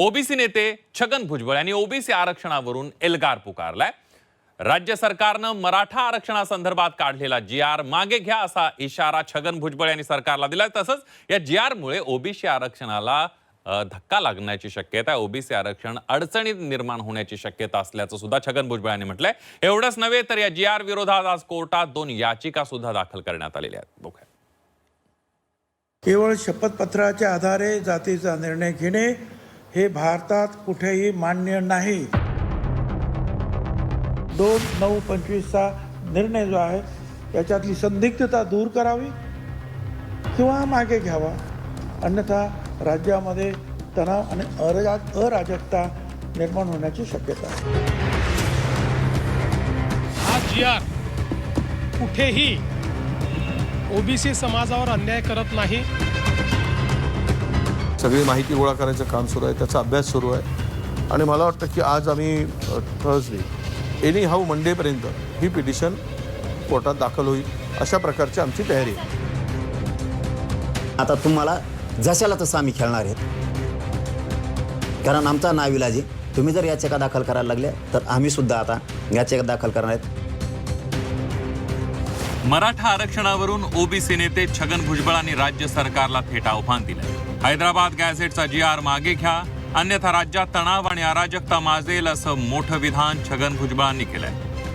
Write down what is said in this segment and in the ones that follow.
OBC नेते छगन भुजबळ यांनी OBC आरक्षणावरून एल्गार पुकारलाय. राज्य सरकारनं मराठा आरक्षणासंदर्भात काढलेला जी आर मागे घ्या असा इशारा छगन भुजबळ यांनी सरकारला दिलाय. तसंच या जी आर मुळे ओबीसी आरक्षणाला धक्का लागण्याची शक्यता आहे ओबीसी आरक्षण अडचणीत निर्माण होण्याची शक्यता असल्याचं सुद्धा छगन भुजबळ यांनी म्हटलंय. एवढंच नव्हे तर या जी आर विरोधात आज कोर्टात दोन याचिका सुद्धा दाखल करण्यात आलेल्या आहेत. बघूया. केवळ शपथपत्राच्या आधारे जातीचा निर्णय घेणे हे भारतात कुठेही मान्य नाही. दोन नऊ पंचवीसचा निर्णय जो आहे याच्यातली संदिग्धता दूर करावी किंवा मागे घ्यावा. अन्यथा राज्यामध्ये तणाव आणि अराजा अराजकता निर्माण होण्याची शक्यता आहे. हा जी आर कुठेही ओबीसी समाजावर अन्याय करत नाही. सगळी माहिती गोळा करायचं काम सुरू आहे त्याचा अभ्यास सुरू आहे. आणि मला वाटतं की आज आम्ही थर्सडे एनी हाऊ मंडेपर्यंत ही पिटिशन कोर्टात दाखल होईल अशा प्रकारची आमची तयारी आहे. आता तुम्हाला जशाला तसं आम्ही खेळणार आहेत. कारण आमचा नाविलाजी तुम्ही जर याचिका दाखल करायला लागल्या तर आम्ही सुद्धा आता याचिका दाखल करणार आहेत. मराठा आरक्षणावरून ओबीसी नेते छगन भुजबळांनी राज्य सरकारला थेट आव्हान दिलंय हैदराबाद गॅझेटचा जी आर मागे घ्या अन्यथा राज्यात तणाव आणि अराजकता माजेल असं मोठं विधान छगन भुजबळांनी केलंय.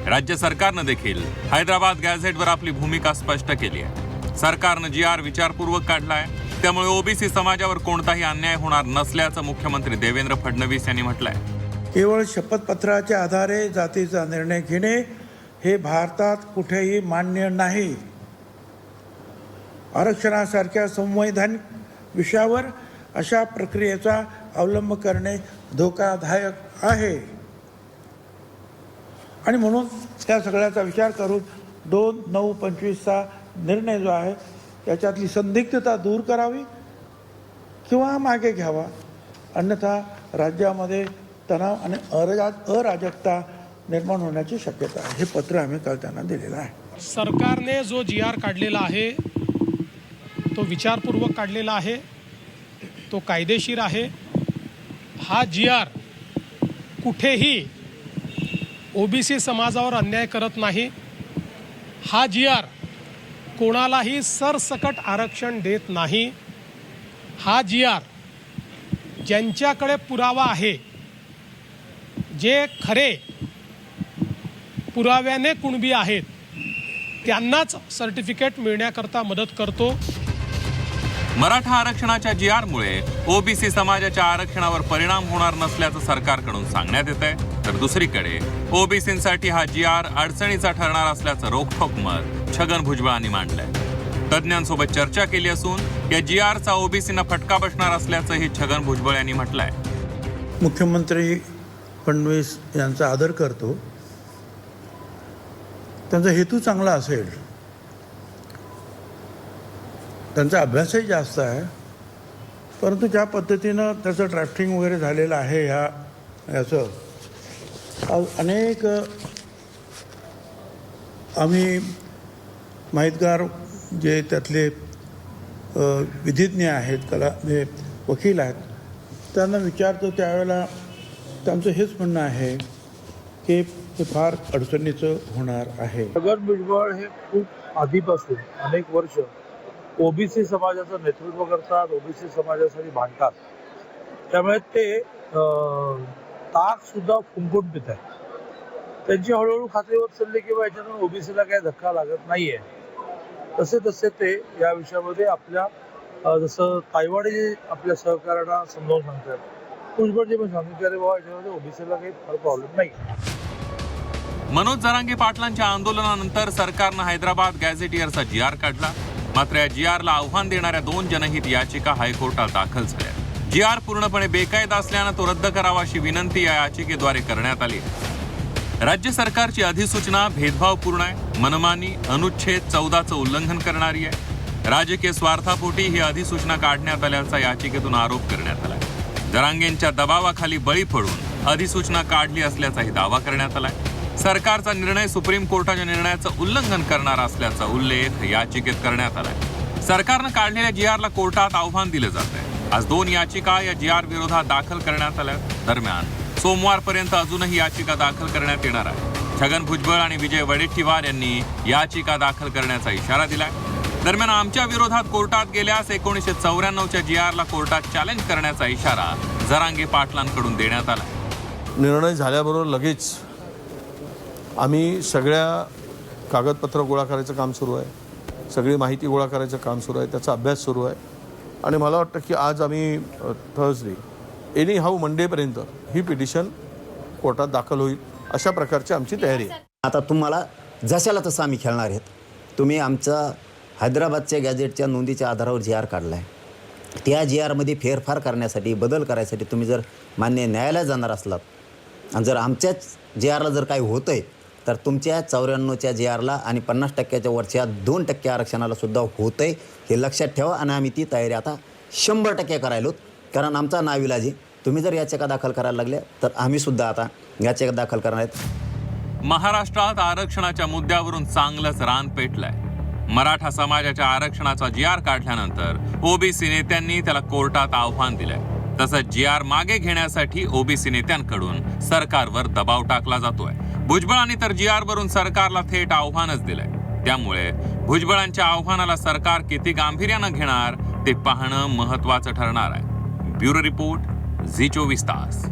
राज्य सरकारनं देखील हैदराबाद गॅझेटवर आपली भूमिका स्पष्ट केली आहे. सरकारनं जी आर विचारपूर्वक काढलाय. त्यामुळे ओबीसी समाजावर कोणताही अन्याय होणार नसल्याचं मुख्यमंत्री देवेंद्र फडणवीस यांनी म्हटलंय. केवळ शपथपत्राच्या आधारे जातीचा निर्णय घेणे हे भारतात कुठेही मान्य नाही. आरक्षणासारख्या संवैधानिक विषयावर अशा प्रक्रियेचा अवलंब करणे धोकादायक आहे. आणि म्हणून त्या सगळ्याचा विचार करून दोन नऊ पंचवीसचा निर्णय जो आहे त्याच्यातली संदिग्धता दूर करावी किंवा मागे घ्यावा. अन्यथा राज्यामध्ये तणाव आणि अराजा अराजकता निर्माण होण्याची शक्यता आहे. हे पत्र आम्ही काल त्यांना दिलेलं आहे. सरकारने जो जी आर काढलेला आहे तो विचारपूर्वक काढलेला आहे. तो कायदेशीर आहे. हा जी आर कुठेही ओबीसी समाजावर अन्याय करत नाही. हा जी आर कोणालाही सरसकट आरक्षण देत नाही. हा जी आर ज्यांच्याकडे पुरावा आहे जे खरे पुराव्याने कुणबी आहेत त्यांनाच सर्टिफिकेट मिळण्याकरता मदत करतो. मराठा आरक्षणाच्या जी आरमुळे ओबीसी समाजाच्या आरक्षणावर परिणाम होणार नसल्याचं सरकारकडून सांगण्यात येत आहे तर दुसरीकडे ओबीसीसाठी हा जी आर अडचणीचा ठरणार असल्याचं रोखोक मत छगन भुजबळांनी मांडलंय. तज्ज्ञांसोबत चर्चा केली असून या जी आरचा ओबीसीना फटका बसणार असल्याचंही छगन भुजबळ यांनी म्हटलंय. मुख्यमंत्री फडणवीस यांचा आदर करतो. त्यांचा हेतू चांगला असेल त्यांचा अभ्यासही जास्त आहे. परंतु ज्या पद्धतीनं त्याचं ड्राफ्टिंग वगैरे झालेलं आहे ह्या याचं आज अनेक आम्ही माहितगार जे त्यातले विधिज्ञ आहेत कला म्हणजे वकील आहेत त्यांना विचारतो त्यावेळेला त्यांचं हेच म्हणणं आहे की हे फार अडचणीचं होणार आहे. छगन भुजबळ हे खूप आधीपासून अनेक वर्ष ओबीसी समाजाचं नेतृत्व करतात ओबीसी समाजासाठी भांडतात. त्यामुळे ते अं, ताक सुद्धा फुंकून पित आहेत. त्यांची हळूहळू खात्री होत चालली की बा याच्यातून ओबीसीला काही धक्का लागत नाहीये. तसे तसे ते या विषयामध्ये आपल्या जसं तायवाडी आपल्या सहकार्यांना समजावून सांगतात. भुजबळजी पण सांगितले अरे बाबा याच्यामध्ये ओबीसीला काही फार प्रॉब्लेम नाही. मनोज जरांगे पाटलांच्या आंदोलनानंतर सरकारनं हैदराबाद गॅझेटियरचा जी आर काढला. मात्र या जी आरला आव्हान देणाऱ्या दोन जनहित याचिका हायकोर्टात दाखल झाल्या. जी आर पूर्णपणे बेकायदा असल्यानं तो रद्द करावा अशी विनंती या याचिकेद्वारे करण्यात आली राज्य सरकारची अधिसूचना भेदभावपूर्ण आहे. मनमानी अनुच्छेद चौदाचं उल्लंघन करणारी आहे. राजकीय स्वार्थापोटी ही अधिसूचना काढण्यात आल्याचा याचिकेतून आरोप करण्यात आला जरांगेंच्या दबावाखाली बळी पडून अधिसूचना काढली असल्याचाही दावा करण्यात आलाय सरकारचा निर्णय सुप्रीम कोर्टाच्या निर्णयाचं उल्लंघन करणारा असल्याचा उल्लेख याचिकेत करण्यात आलाय. सरकारनं काढलेल्या जी आरला कोर्टात आव्हान दिलं जात आहे आज दोन याचिका या जी आर विरोधात दाखल करण्यात आल्या दरम्यान. सोमवारपर्यंत अजूनही याचिका दाखल करण्यात येणार आहे. छगन भुजबळ आणि विजय वडेट्टीवार यांनी याचिका दाखल करण्याचा इशारा दिलाय. दरम्यान आमच्या विरोधात कोर्टात गेल्यास एकोणीसशे चौऱ्याण्णवच्या जी आरला कोर्टात चॅलेंज करण्याचा इशारा जरांगे पाटलांकडून देण्यात आला निर्णय झाल्याबरोबर लगेच आम्ही सगळ्या कागदपत्र गोळा करायचं काम सुरू आहे. सगळी माहिती गोळा करायचं काम सुरू आहे. त्याचा अभ्यास सुरू आहे. आणि मला वाटतं की आज आम्ही थर्सडे एनी हाऊ मंडेपर्यंत ही पिटिशन कोर्टात दाखल होईल अशा प्रकारची आमची तयारी आहे. आता तुम्हाला जशाला तसं आम्ही खेळणार आहेत. तुम्ही आमचा हैदराबादच्या गॅजेटच्या नोंदीच्या आधारावर जी आर काढला आहे त्या जी आरमध्ये फेरफार करण्यासाठी बदल करायसाठी तुम्ही जर मान्य न्यायालयात जाणार असलात आणि जर आमच्याच जी आरला जर काही होतं आहे तर तुमच्या चौऱ्याण्णवच्या जी आरला आणि पन्नास टक्क्याच्या वरच्या दोन टक्के आरक्षणाला सुद्धा होतं आहे हे लक्षात ठेवा आणि आम्ही ती तयारी आता शंभर टक्के करायलोत कारण आमचा नाविलाजी तुम्ही जर याचिका दाखल करायला लागल्या तर आम्हीसुद्धा आता याचिका दाखल करणार आहेत. महाराष्ट्रात आरक्षणाच्या मुद्द्यावरून चांगलंच रान पेटलंय. मराठा समाजाच्या आरक्षणाचा जी आर काढल्यानंतर ओबीसी नेत्यांनी त्याला कोर्टात आव्हान दिलंय. तसंच जी आर मागे घेण्यासाठी ओबीसी नेत्यांकडून सरकारवर दबाव टाकला जातोय. भुजबळांनी तर जी आरवरून सरकारला थेट आव्हानच दिलंय. त्यामुळे भुजबळांच्या आव्हानाला सरकार किती गांभीर्यानं घेणार ते पाहणं महत्वाचं ठरणार आहे. ब्युरो रिपोर्ट झी चोवीस तास.